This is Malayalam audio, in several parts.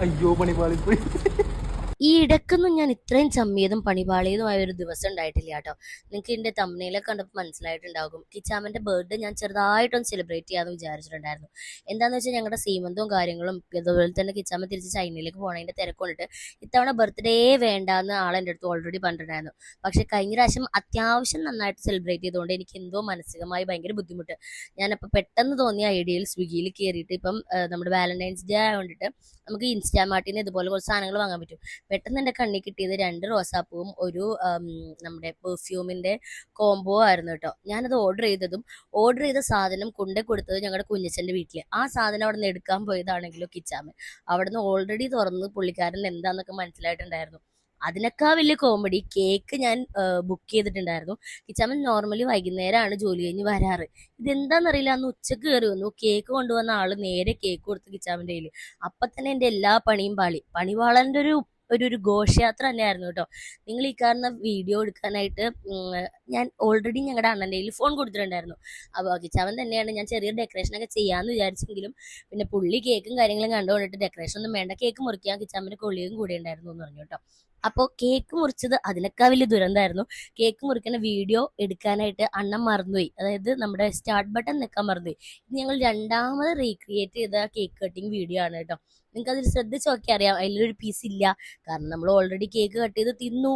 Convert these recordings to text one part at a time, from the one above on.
അയ്യോ പണിപാളി പോയി ഈ ഇടക്കൊന്നും ഞാൻ ഇത്രയും ചമ്മിയതും പണിപാളിയതുമായ ഒരു ദിവസം ഉണ്ടായിട്ടില്ല കേട്ടോ. നിങ്ങൾക്ക് എന്റെ തമ്മനയിലൊക്കെ കണ്ടപ്പോൾ മനസ്സിലായിട്ടുണ്ടാകും. കിച്ചാമന്റെ ബർത്ത്ഡേ ഞാൻ ചെറുതായിട്ടൊന്ന് സെലിബ്രേറ്റ് ചെയ്യാമെന്ന് വിചാരിച്ചിട്ടുണ്ടായിരുന്നു. എന്താണെന്ന് വെച്ചാൽ ഞങ്ങളുടെ സീമന്തും കാര്യങ്ങളും അതുപോലെ തന്നെ കിച്ചാമൻ തിരിച്ച് ചൈനയിലേക്ക് പോകണതിന്റെ തിരക്കൊണ്ടിട്ട് ഇത്തവണ ബർത്ത്ഡേ വേണ്ടാന്ന് ആളെന്റെ അടുത്ത് ഓൾറെഡി പറഞ്ഞിട്ടുണ്ടായിരുന്നു. പക്ഷേ കഴിഞ്ഞ പ്രാവശ്യം അത്യാവശ്യം നന്നായിട്ട് സെലിബ്രേറ്റ് ചെയ്തുകൊണ്ട് എനിക്ക് എന്തോ മാനസികമായി ഭയങ്കര ബുദ്ധിമുട്ട്. ഞാനപ്പോൾ പെട്ടെന്ന് തോന്നിയ ഐഡിയയിൽ സ്വിഗ്ഗിയിൽ കയറിയിട്ട് ഇപ്പം നമ്മുടെ വാലന്റൈൻസ് ഡേ ആയതുകൊണ്ടിട്ട് നമുക്ക് ഇൻസ്റ്റാമാർട്ടിന് ഇതുപോലെ കുറച്ച് സാധനങ്ങൾ വാങ്ങാൻ പറ്റും. പെട്ടെന്ന് എന്റെ കണ്ണിൽ കിട്ടിയത് രണ്ട് റോസാപ്പൂവും ഒരു നമ്മുടെ പെർഫ്യൂമിന്റെ കോംബോ ആയിരുന്നു കേട്ടോ ഞാനത് ഓർഡർ ചെയ്തതും ഓർഡർ ചെയ്ത സാധനം കൊണ്ടു കൊടുത്തത് ഞങ്ങളുടെ കുഞ്ഞച്ചന്റെ വീട്ടിൽ ആ സാധനം അവിടെ നിന്ന് എടുക്കാൻ പോയതാണെങ്കിലോ കിച്ചാമൻ അവിടെ നിന്ന് ഓൾറെഡി തുറന്ന് പുള്ളിക്കാരൻ എന്താണെന്നൊക്കെ മനസ്സിലായിട്ടുണ്ടായിരുന്നു. അതിനേക്കാൾ വലിയ കോമഡി കേക്ക് ഞാൻ ബുക്ക് ചെയ്തിട്ടുണ്ടായിരുന്നു. കിച്ചാമൻ നോർമലി വൈകുന്നേരമാണ് ജോലി കഴിഞ്ഞ് വരാറ്. ഇതെന്താണെന്നറിയില്ല അന്ന് ഉച്ചയ്ക്ക് കയറി വന്നു. കേക്ക് കൊണ്ടുവന്ന ആൾ നേരെ കേക്ക് കൊടുത്ത് കിച്ചാമന്റെ കയ്യിൽ അപ്പം തന്നെ എന്റെ എല്ലാ പണിയും പാളി. പണിവാളന്റെ ഒരു ഒരു ഒരു ഘോഷയാത്ര തന്നെയായിരുന്നു കേട്ടോ. നിങ്ങൾ ഈ കാണുന്ന വീഡിയോ എടുക്കാനായിട്ട് ഞാൻ ഓൾറെഡി ഞങ്ങളുടെ അണ്ണന്റെ കയ്യിൽ ഫോൺ കൊടുത്തിട്ടുണ്ടായിരുന്നു അപ്പോൾ കിച്ചാവൻ തന്നെയാണ് ഞാൻ ചെറിയ ഡെക്കറേഷനൊക്കെ ചെയ്യാമെന്ന് വിചാരിച്ചെങ്കിലും പിന്നെ പുള്ളി കേക്കും കാര്യങ്ങളും കണ്ടുകൊണ്ടിട്ട് ഡെക്കറേഷൻ ഒന്നും വേണ്ട കേക്ക് മുറിക്കാൻ കിച്ചാമ്പിന്റെ കൊള്ളിയും കൂടെ ഉണ്ടായിരുന്നു എന്ന് പറഞ്ഞു കേട്ടോ. അപ്പോൾ കേക്ക് മുറിച്ചത് അതിനേക്കാൾ വലിയ ദുരന്തമായിരുന്നു കേക്ക് മുറിക്കുന്ന വീഡിയോ എടുക്കാനായിട്ട് അണ്ണൻ മറന്നുപോയി. അതായത് നമ്മുടെ സ്റ്റാർട്ട് ബട്ടൺ നിൽക്കാൻ മറന്നുപോയി. ഇത് ഞങ്ങൾ രണ്ടാമത് റീക്രിയേറ്റ് ചെയ്ത കേക്ക് കട്ടിങ് വീഡിയോ ആണ് കേട്ടോ. നിങ്ങൾക്ക് അതിൽ ശ്രദ്ധിച്ച് നോക്കിയാൽ അറിയാം അതിലൊരു പീസ് ഇല്ല. കാരണം നമ്മൾ ഓൾറെഡി കേക്ക് കട്ട് ചെയ്ത് തിന്നു.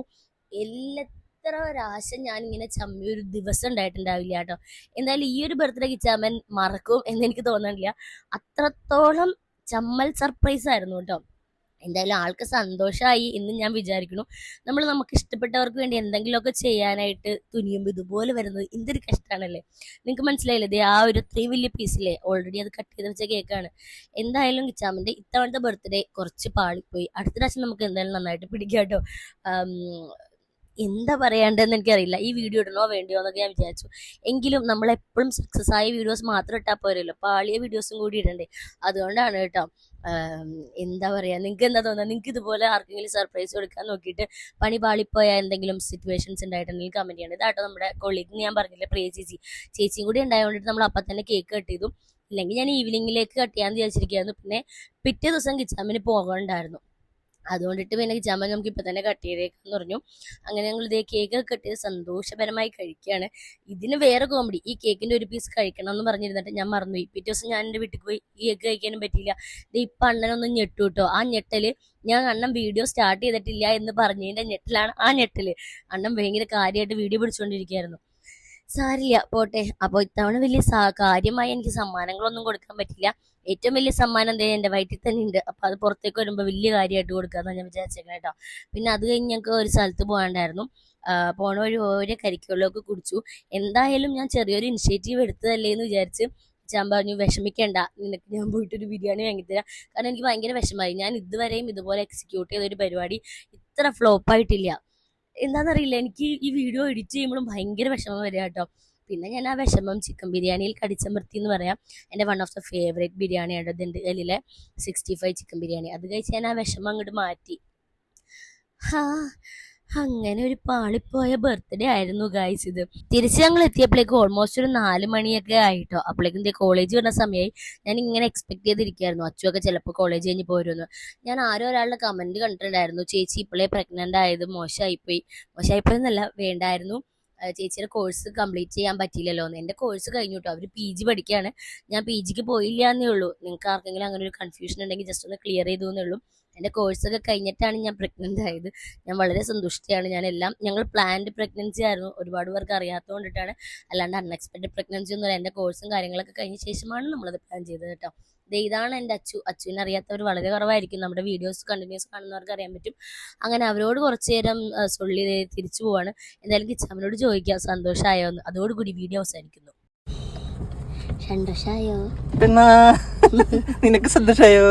എത്ര ഒരാശ ഞാൻ ഇങ്ങനെ ചമ്മി ഒരു ദിവസം ഉണ്ടായിട്ടുണ്ടാവില്ല കേട്ടോ. എന്തായാലും ഈ ഒരു ബർത്ത്ഡേ കിച്ചാമൻ മറക്കും എന്ന് എനിക്ക് തോന്നണില്ല. അത്രത്തോളം ചമ്മൽ സർപ്രൈസ് ആയിരുന്നു കേട്ടോ. എന്തായാലും ആൾക്ക് സന്തോഷമായി എന്ന് ഞാൻ വിചാരിക്കുന്നു. നമ്മൾ നമുക്ക് ഇഷ്ടപ്പെട്ടവർക്ക് വേണ്ടി എന്തെങ്കിലുമൊക്കെ ചെയ്യാനായിട്ട് തുനിയുമ്പോൾ ഇതുപോലെ വരുന്നത് എന്തൊരു കഷ്ടമാണല്ലേ നിങ്ങൾക്ക് മനസ്സിലായില്ലേ? ദേ ആ ഒരു ഇത്രയും വലിയ പീസില്ലേ ഓൾറെഡി അത് കട്ട് ചെയ്ത് വെച്ച കേക്കാണ് എന്തായാലും കിച്ചാമിന്റെ ഇത്തവണത്തെ ബർത്ത്ഡേ കുറച്ച് പാളിപ്പോയി. അടുത്ത പ്രാവശ്യം നമുക്ക് എന്തായാലും നന്നായിട്ട് പിടിക്കാം കേട്ടോ. എന്താ പറയേണ്ടതെന്ന് എനിക്കറിയില്ല. ഈ വീഡിയോ ഇടണോ വേണ്ടിയോ എന്നൊക്കെ ഞാൻ വിചാരിച്ചു. എങ്കിലും നമ്മൾ എപ്പോഴും സക്സസ് ആയ വീഡിയോസ് മാത്രം ഇട്ടാൽ പോരല്ലോ. പാളിയ വീഡിയോസും കൂടി ഇടണ്ടേ? അതുകൊണ്ടാണ് കേട്ടോ എന്താ പറയുക നിങ്ങൾക്ക് എന്താ തോന്നുന്നത്? നിങ്ങൾക്ക് ഇതുപോലെ ആർക്കെങ്കിലും സർപ്രൈസ് കൊടുക്കാൻ നോക്കിയിട്ട് പണി പാളിപ്പോയ എന്തെങ്കിലും സിറ്റുവേഷൻസ് ഉണ്ടായിട്ടുണ്ടെങ്കിൽ കമന്റ് ചെയ്യണം. ഇതാട്ടോ നമ്മുടെ കൊളീഗ് ഞാൻ പറഞ്ഞില്ല പ്രിയ ചേച്ചി. ചേച്ചിയും കൂടി ഉണ്ടായതുകൊണ്ടിട്ട് നമ്മൾ അപ്പം തന്നെ കേക്ക് കട്ട് ചെയ്തു. ഇല്ലെങ്കിൽ ഞാൻ ഈവനിങ്ങിലേക്ക് കട്ട് ചെയ്യാമെന്ന് വിചാരിച്ചിരിക്കുകയായിരുന്നു പിന്നെ പിറ്റേ ദിവസം കിച്ചാമിന് പോകണ്ടായിരുന്നു. അതുകൊണ്ടിട്ട് പിന്നെ ജമൻ നമുക്ക് ഇപ്പം തന്നെ കട്ട് ചെയ്തേക്കെന്ന് പറഞ്ഞു. അങ്ങനെ ഞങ്ങൾ ഇതേ കേക്ക് കട്ട് ചെയ്ത് സന്തോഷപരമായി കഴിക്കുകയാണ്. ഇതിന് വേറെ കോമഡി ഈ കേക്കിന്റെ ഒരു പീസ് കഴിക്കണം എന്ന് പറഞ്ഞിരുന്നിട്ട് ഞാൻ മറന്നുപോയി. പിറ്റേ ദിവസം ഞാൻ എന്റെ വീട്ടിൽ പോയി ഈ കേക്ക് കഴിക്കാനും പറ്റിയില്ല. ഇത് ഇപ്പം അണ്ണനൊന്നും ഞെട്ടു കേട്ടോ. ആ ഞെട്ടൽ ഞാൻ അണ്ണൻ വീഡിയോ സ്റ്റാർട്ട് ചെയ്തിട്ടില്ല എന്ന് പറഞ്ഞതിന്റെ ഞെട്ടലാണ് ആ ഞെട്ടൽ. അണ്ണൻ ഭയങ്കര കാര്യമായിട്ട് വീഡിയോ പിടിച്ചുകൊണ്ടിരിക്കുകയായിരുന്നു സാരില്ല പോട്ടെ. അപ്പോൾ ഇത്തവണ വലിയ കാര്യമായി എനിക്ക് സമ്മാനങ്ങളൊന്നും കൊടുക്കാൻ പറ്റില്ല. ഏറ്റവും വലിയ സമ്മാനം എന്തേ എന്റെ വയറ്റിൽ തന്നെ ഉണ്ട്. അപ്പോൾ അത് പുറത്തേക്ക് വരുമ്പോൾ വലിയ കാര്യമായിട്ട് കൊടുക്കാമെന്നാണ് ഞാൻ വിചാരിച്ചേക്കണം കേട്ടോ. പിന്നെ അത് കഴിഞ്ഞ് ഞങ്ങൾക്ക് ഒരു സ്ഥലത്ത് പോകാണ്ടായിരുന്നു. പോണ വഴി ഓരോ കരിക്കുള്ളൊക്കെ കുടിച്ചു. എന്തായാലും ഞാൻ ചെറിയൊരു ഇനിഷ്യേറ്റീവ് എടുത്തതല്ലേ എന്ന് വിചാരിച്ച് ഞാൻ പറഞ്ഞു വിഷമിക്കേണ്ട. നിനക്ക് ഞാൻ പോയിട്ട് ഒരു ബിരിയാണി വാങ്ങിത്തരാം. കാരണം എനിക്ക് ഭയങ്കര വിഷമമായി ഞാൻ ഇതുവരെയും ഇതുപോലെ എക്സിക്യൂട്ട് ചെയ്തൊരു പരിപാടി ഇത്ര ഫ്ലോപ്പായിട്ടില്ല എന്താണെന്നറിയില്ല എനിക്ക് ഈ വീഡിയോ എഡിറ്റ് ചെയ്യുമ്പോഴും ഭയങ്കര വിഷമം വരിക കേട്ടോ. പിന്നെ ഞാൻ ആ വിഷമം ചിക്കൻ ബിരിയാണിയിൽ കടിച്ചമർത്തി എന്ന് പറയാം. എന്റെ വൺ ഓഫ് ദ ഫേവറേറ്റ് ബിരിയാണിയാണ്. കയ്യിലെ സിക്സ്റ്റി ഫൈവ് ചിക്കൻ ബിരിയാണി. അത് കഴിച്ച് ഞാൻ ആ വിഷമം അങ്ങോട്ട് മാറ്റി. ഹാ അങ്ങനെ ഒരു പാളിപ്പോയ ബർത്ത്ഡേ ആയിരുന്നു ഗായ്സ് ഇത്. തിരിച്ച് ഞങ്ങൾ എത്തിയപ്പോഴേക്കും ഓൾമോസ്റ്റ് ഒരു നാല് മണിയൊക്കെ ആയിട്ടോ. അപ്പോഴേക്കും ഇതേ കോളേജ് വരുന്ന സമയമായി ഞാൻ ഇങ്ങനെ എക്സ്പെക്ട് ചെയ്തിരിക്കുകയായിരുന്നു അച്ചുവൊക്കെ ചിലപ്പോൾ കോളേജ് കഴിഞ്ഞ് പോരുമെന്ന്. ഞാൻ ആരോ ഒരാളുടെ കമന്റ് കണ്ടിട്ടുണ്ടായിരുന്നു. ചേച്ചി ഇപ്പോഴേ പ്രഗ്നന്റ് ആയത് മോശമായിപ്പോയി മോശമായിപ്പോയി എന്നല്ല വേണ്ടായിരുന്നു. ചേച്ചിയുടെ കോഴ്സ് കംപ്ലീറ്റ് ചെയ്യാൻ പറ്റിയില്ലല്ലോ എന്ന് എന്റെ കോഴ്സ് കഴിഞ്ഞു കേട്ടോ അവർ പി ജി പഠിക്കുകയാണ് ഞാൻ പി ജിക്ക് പോയില്ല എന്നേ ഉള്ളൂ. നിങ്ങൾക്ക് ആർക്കെങ്കിലും അങ്ങനെ ഒരു കൺഫ്യൂഷൻ ഉണ്ടെങ്കിൽ ജസ്റ്റ് ഒന്ന് ക്ലിയർ ചെയ്തു എന്നേ ഉള്ളൂ. എന്റെ കോഴ്സൊക്കെ കഴിഞ്ഞിട്ടാണ് ഞാൻ പ്രഗ്നന്റ് ആയത്. ഞാൻ വളരെ സന്തുഷ്ടയാണ്. ഞാൻ എല്ലാം ഞങ്ങൾ പ്ലാൻഡ് പ്രഗ്നൻസി ആയിരുന്നു. ഒരുപാട് പേർക്ക് അറിയാത്തത് കൊണ്ടിട്ടാണ് അല്ലാണ്ട് അൺഎക്സ്പെക്റ്റഡ് പ്രഗ്നൻസി ഒന്നുമില്ല എന്റെ കോഴ്സും കാര്യങ്ങളൊക്കെ കഴിഞ്ഞ ശേഷമാണ് നമ്മളത് പ്ലാൻ ചെയ്തത് കേട്ടോ. ദേ ഇതാണ് എന്റെ അച്ചു. അച്ചുവിനെ അറിയാത്തവർ വളരെ കുറവായിരിക്കും. നമ്മുടെ വീഡിയോസ് കണ്ടിന്യൂസ് കാണുന്നവർക്ക് അറിയാൻ പറ്റും. അങ്ങനെ അവരോട് കുറച്ച് നേരം സൊള്ളി തിരിച്ചു പോവാണ്. എന്തായാലും കിച്ചാമനോട് ചോദിക്കാം സന്തോഷമായോ എന്ന്. അതോടുകൂടി വീഡിയോ അവസാനിക്കുന്നു. സന്തോഷമായോ പിന്നെ നിനക്ക് സന്തോഷായോ?